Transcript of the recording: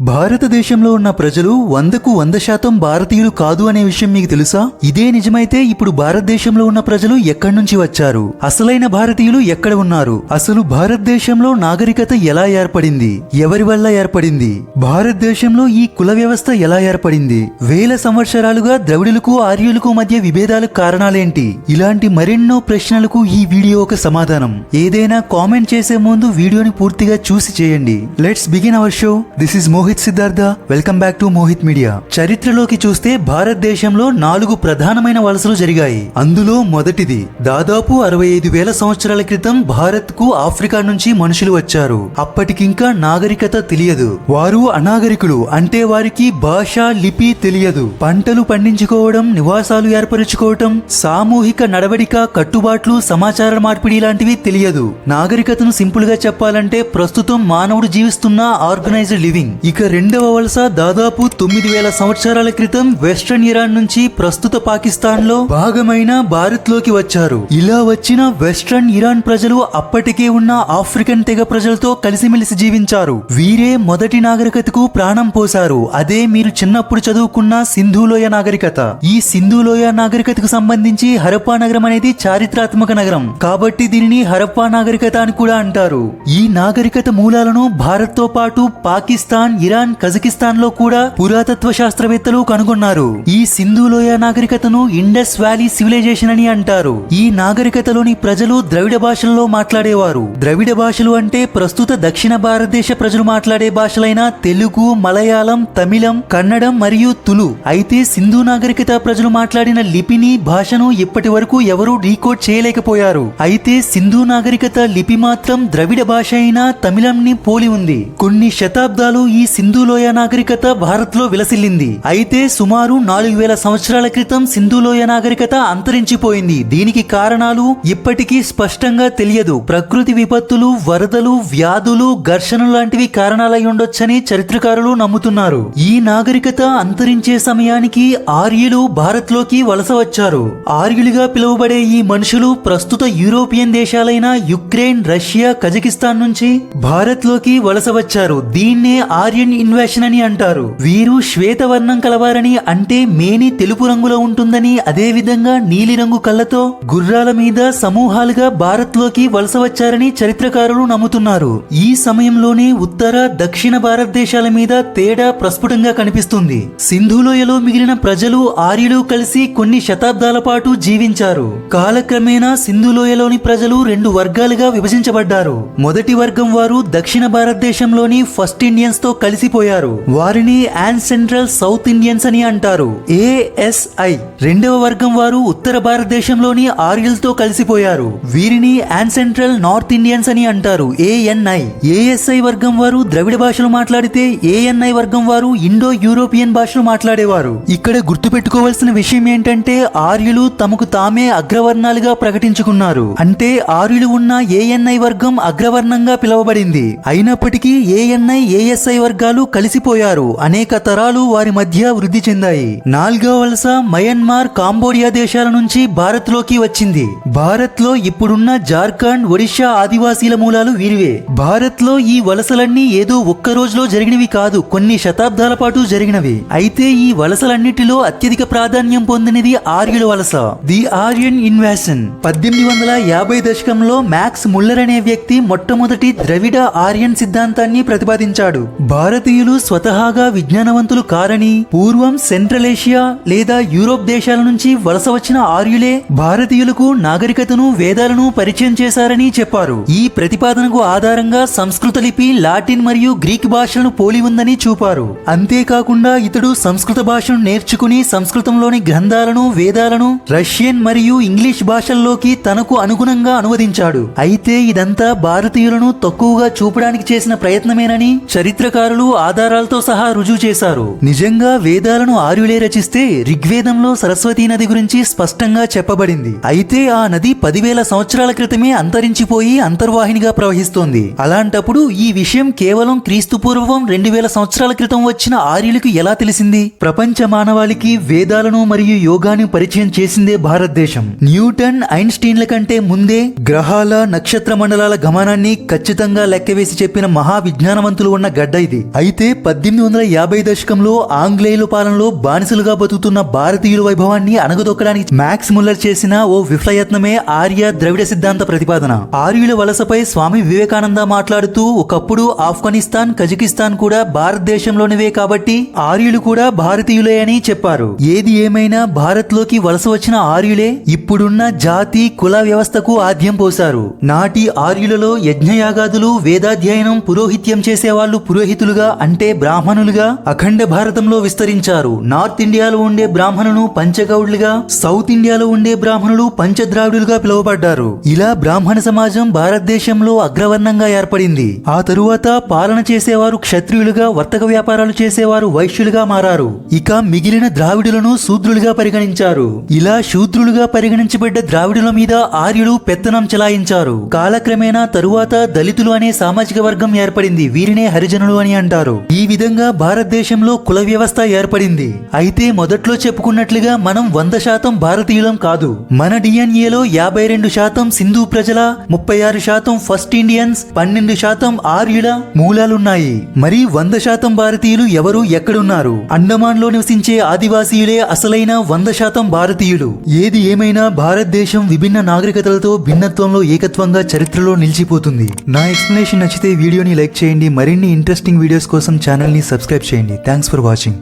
భారతదేశంలో ఉన్న ప్రజలు వందకు వంద శాతం భారతీయులు కాదు అనే విషయం మీకు తెలుసా? ఇదే నిజమైతే ఇప్పుడు భారతదేశంలో ఉన్న ప్రజలు ఎక్కడి నుంచి వచ్చారు? అసలైన భారతీయులు ఎక్కడ ఉన్నారు? అసలు భారతదేశంలో నాగరికత ఎలా ఏర్పడింది? ఎవరి వల్ల ఏర్పడింది? భారతదేశంలో ఈ కుల వ్యవస్థ ఎలా ఏర్పడింది? వేల సంవత్సరాలుగా ద్రవిడులకు ఆర్యులకు మధ్య విభేదాలకు కారణాలేంటి? ఇలాంటి మరెన్నో ప్రశ్నలకు ఈ వీడియో ఒక సమాధానం. ఏదైనా కామెంట్ చేసే ముందు వీడియోని పూర్తిగా చూసి చేయండి. Let's begin our show. This is Mohit Siddharth welcome back to Mohit media చరిత్రలోకి చూస్తే భారతదేశంలో నాలుగు ప్రధానమైన వలసలు జరిగాయి. అందులో మొదటిది దాదాపు అరవై ఐదు వేల సంవత్సరాల క్రితం భారత్కు ఆఫ్రికా నుంచి మనుషులు వచ్చారు. అప్పటికింకా నాగరికత తెలియదు. వారు అనాగరికులు అంటే వారికి భాష లిపి తెలియదు. పంటలు పండించుకోవడం నివాసాలు ఏర్పరచుకోవటం సామూహిక నడవడిక కట్టుబాట్లు సమాచార మార్పిడి లాంటివి తెలియదు. నాగరికతను సింపుల్గా చెప్పాలంటే ప్రస్తుతం మానవుడు జీవిస్తున్న ఆర్గనైజ్డ్ లివింగ్. ఇక రెండవ వలస దాదాపు తొమ్మిది వేల సంవత్సరాల క్రితం వెస్ట్రన్ ఇరాన్ నుంచి ప్రస్తుత పాకిస్తాన్లో భాగమైన భారత్లోకి వచ్చారు. ఇలా వచ్చిన వెస్ట్రన్ ఇరాన్ ప్రజలు అప్పటికే ఉన్న ఆఫ్రికన్ తెగ ప్రజలతో కలిసిమెలిసి జీవించారు. వీరే మొదటి నాగరికతకు ప్రాణం పోశారు. అదే మీరు చిన్నప్పుడు చదువుకున్న సింధులోయ నాగరికత. ఈ సింధులోయ నాగరికతకు సంబంధించి హరప్పా నగరం అనేది చారిత్రాత్మక నగరం. కాబట్టి దీనిని హరప్పా నాగరికత అని కూడా అంటారు. ఈ నాగరికత మూలాలను భారత్తో పాటు పాకిస్తాన్ ఇరాన్ కజకిస్తాన్లో కూడా పురాతత్వ శాస్త్రవేత్తలు కనుగొన్నారు. ఈ సింధులోయ నాగరికతను ఇండస్ వ్యాలీ సివిలైజేషన్ అని అంటారు. ఈ నాగరికతలోని ప్రజలు ద్రవిడ భాషల్లో మాట్లాడేవారు. ద్రవిడ భాషలు అంటే ప్రస్తుత దక్షిణ భారతదేశ ప్రజలు మాట్లాడే భాషలైన తెలుగు మలయాళం తమిళం కన్నడం మరియు తులు. అయితే సింధు నాగరికత ప్రజలు మాట్లాడిన లిపిని భాషను ఇప్పటి వరకు ఎవరూ డీకోడ్ చేయలేకపోయారు. అయితే సింధు నాగరికత లిపి మాత్రం ద్రవిడ భాష అయిన తమిళంని పోలి ఉంది. కొన్ని శతాబ్దాలు ఈ సింధులోయ నాగరికత భారత్లో విలసిల్లింది. అయితే సుమారు నాలుగు వేల సంవత్సరాల క్రితం సింధులోయ నాగరికత అంతరించిపోయింది. దీనికి కారణాలు ఇప్పటికీ స్పష్టంగా తెలియదు. ప్రకృతి విపత్తులు వరదలు వ్యాధులు ఘర్షణలు లాంటివి కారణాలై ఉండొచ్చని చరిత్రకారులు నమ్ముతున్నారు. ఈ నాగరికత అంతరించే సమయానికి ఆర్యులు భారత్లోకి వలస వచ్చారు. ఆర్యులుగా పిలువబడే ఈ మనుషులు ప్రస్తుత యూరోపియన్ దేశాలైన యుక్రెయిన్ రష్యా కజకిస్తాన్ నుంచి భారత్లోకి వలస వచ్చారు. దీన్నే ఆర్యన్ ఇన్వేషన్ అని అంటారు. వీరు శ్వేతవర్ణం కలవారని అంటే మేని తెలుపు రంగులో ఉంటుందని అదే విధంగా నీలిరంగు కళ్ళతో గుర్రాల మీద సమూహాలుగా భారత్లోకి వలస వచ్చారని చరిత్రకారులు నమ్ముతున్నారు. ఈ సమయంలోనే ఉత్తర దక్షిణ భారతదేశాల మీద తేడా ప్రస్ఫుటంగా కనిపిస్తుంది. సింధులోయలో మిగిలిన ప్రజలు ఆర్యులు కలిసి కొన్ని శతాబ్దాల పాటు జీవించారు. కాలక్రమేణా సింధులోయలోని ప్రజలు రెండు వర్గాలుగా విభజించబడ్డారు. మొదటి వర్గం వారు దక్షిణ భారతదేశంలోని ఫస్ట్ ఇండియన్స్తో కలిసిపోయారు. వారిని యాన్ సెంట్రల్ సౌత్ ఇండియన్స్ అని అంటారు. ఏఎస్ఐ. రెండవ వర్గం వారు ఉత్తర భారతదేశంలోని ఆర్యులతో కలిసిపోయారు. వీరిని యాన్ సెంట్రల్ నార్త్ ఇండియన్స్ అని అంటారు. ఏఎన్ఐ. ఏఎస్ఐ వర్గం వారు ద్రవిడ భాషలు మాట్లాడితే ఏఎన్ఐ వర్గం వారు ఇండో యూరోపియన్ భాషలు మాట్లాడేవారు. ఇక్కడ గుర్తుపెట్టుకోవాల్సిన విషయం ఏంటంటే ఆర్యులు తమకు తామే అగ్రవర్ణాలుగా ప్రకటించుకున్నారు. అంటే ఆర్యులు ఉన్న ఏఎన్ఐ వర్గం అగ్రవర్ణంగా పిలువబడింది. అయినప్పటికీ ఏఎన్ఐ ఏఎస్ఐ వర్గం వర్గాలు కలిసిపోయారు. అనేక తరాలు వారి మధ్య వృద్ధి చెందాయి. నాలుగో వలస మయన్మార్ కాంబోడియా దేశాల నుంచి భారత్లోకి వచ్చింది. భారత్లో ఇప్పుడున్న జార్ఖండ్ ఒడిశా ఆదివాసీల మూలాలు వీరివే. భారత్లో ఈ వలసలన్నీ ఏదో ఒక్క రోజులో జరిగినవి కాదు కొన్ని శతాబ్దాల పాటు జరిగినవి. అయితే ఈ వలసలన్నిటిలో అత్యధిక ప్రాధాన్యం పొందినది ఆర్యుల వలస. The Aryan invasion. పద్దెనిమిది వందల యాభై దశకంలో మ్యాక్స్ ముల్లర్ అనే వ్యక్తి మొట్టమొదటి ద్రవిడ ఆర్యన్ సిద్ధాంతాన్ని ప్రతిపాదించాడు. భారతీయులు స్వతహాగా విజ్ఞానవంతులు కారని పూర్వం సెంట్రల్ ఏషియా లేదా యూరోప్ దేశాల నుంచి వలస వచ్చిన ఆర్యులే భారతీయులకు నాగరికతను వేదాలను పరిచయం చేశారని చెప్పారు. ఈ ప్రతిపాదనకు ఆధారంగా సంస్కృత లిపి లాటిన్ మరియు గ్రీక్ భాషలను పోలి ఉందని చూపారు. అంతేకాకుండా ఇతడు సంస్కృత భాషను నేర్చుకుని సంస్కృతంలోని గ్రంథాలను వేదాలను రష్యన్ మరియు ఇంగ్లీష్ భాషల్లోకి తనకు అనుగుణంగా అనువదించాడు. అయితే ఇదంతా భారతీయులను తక్కువగా చూపడానికి చేసిన ప్రయత్నమేనని చరిత్రకారులు ఆధారాలతో సహా రుజువు చేశారు. నిజంగా వేదాలను ఆర్యులే రచిస్తే ఋగ్వేదంలో సరస్వతీ నది గురించి స్పష్టంగా చెప్పబడింది. అయితే ఆ నది పదివేల సంవత్సరాల క్రితమే అంతరించిపోయి అంతర్వాహినిగా ప్రవహిస్తోంది. అలాంటప్పుడు ఈ విషయం కేవలం క్రీస్తు పూర్వం రెండు వేల సంవత్సరాల క్రితం వచ్చిన ఆర్యులకు ఎలా తెలిసింది? ప్రపంచ మానవాళికి వేదాలను మరియు యోగాను పరిచయం చేసిందే భారతదేశం. న్యూటన్ ఐన్స్టీన్ల కంటే ముందే గ్రహాల నక్షత్ర మండలాల గమనాన్ని ఖచ్చితంగా లెక్కవేసి చెప్పిన మహా విజ్ఞానవంతులు ఉన్న గడ్డ ఇది. అయితే పద్దెనిమిది వందల యాభై దశకంలో ఆంగ్లేయుల పాలనలో బానిసలుగా బతుకుతున్న భారతీయుల వైభవాన్ని అణగదొక్కడానికి మ్యాక్స్ ముల్లర్ చేసిన ఓ విఫలయత్నమే ఆర్య ద్రవిడ సిద్ధాంత ప్రతిపాదన. ఆర్యుల వలసపై స్వామి వివేకానంద మాట్లాడుతూ ఒకప్పుడు ఆఫ్ఘనిస్తాన్ కజకిస్తాన్ కూడా భారతదేశంలోనివే కాబట్టి ఆర్యులు కూడా భారతీయులే అని చెప్పారు. ఏది ఏమైనా భారత్లోకి వలస వచ్చిన ఆర్యులే ఇప్పుడున్న జాతి కుల వ్యవస్థకు ఆద్యం పోశారు. నాటి ఆర్యులలో యజ్ఞయాగాదులు వేదాధ్యయనం పురోహిత్యం చేసేవాళ్ళు పురోహితులుగా అంటే బ్రాహ్మణులుగా అఖండ భారతంలో విస్తరించారు. నార్త్ ఇండియాలో ఉండే బ్రాహ్మణులు పంచగౌడ్లుగా సౌత్ ఇండియాలో ఉండే బ్రాహ్మణులు పంచద్రావిడులుగా పిలువబడ్డారు. ఇలా బ్రాహ్మణ సమాజం భారతదేశంలో అగ్రవర్ణంగా ఏర్పడింది. ఆ తరువాత పాలన చేసేవారు క్షత్రియులుగా వర్తక వ్యాపారాలు చేసేవారు వైశ్యులుగా మారారు. ఇక మిగిలిన ద్రావిడులను శూద్రులుగా పరిగణించారు. ఇలా శూద్రులుగా పరిగణించబడ్డ ద్రావిడుల మీద ఆర్యులు పెత్తనం చెలాయించారు. కాలక్రమేణా తరువాత దళితులు అనే సామాజిక వర్గం ఏర్పడింది. వీరినే హరిజనులు అని అంటారు. ఈ విధంగా భారతదేశంలో కుల వ్యవస్థ ఏర్పడింది. అయితే మొదట్లో చెప్పుకున్నట్లుగా మనం వంద శాతం భారతీయులం కాదు. మన డిఎన్ఏలో యాభై రెండు శాతం సింధు ప్రజల ముప్పై ఆరు శాతం ఫస్ట్ ఇండియన్స్ పన్నెండు శాతం ఆర్యుల మూలాలున్నాయి. మరి వంద శాతం భారతీయులు ఎవరు? ఎక్కడున్నారు? అండమాన్లో నివసించే ఆదివాసీయులే అసలైన వంద శాతం భారతీయులు. ఏది ఏమైనా భారతదేశం విభిన్న నాగరికతలతో భిన్నత్వంలో ఏకత్వంగా చరిత్రలో నిలిచిపోతుంది. నా ఎక్స్ప్లెనేషన్ నచ్చితే వీడియోని లైక్ చేయండి. మరిన్ని ఇంట్రెస్టింగ్ వీడియో వీడియోస్ కోసం ఛానల్ని సబ్స్క్రైబ్ చేయండి. Thanks for watching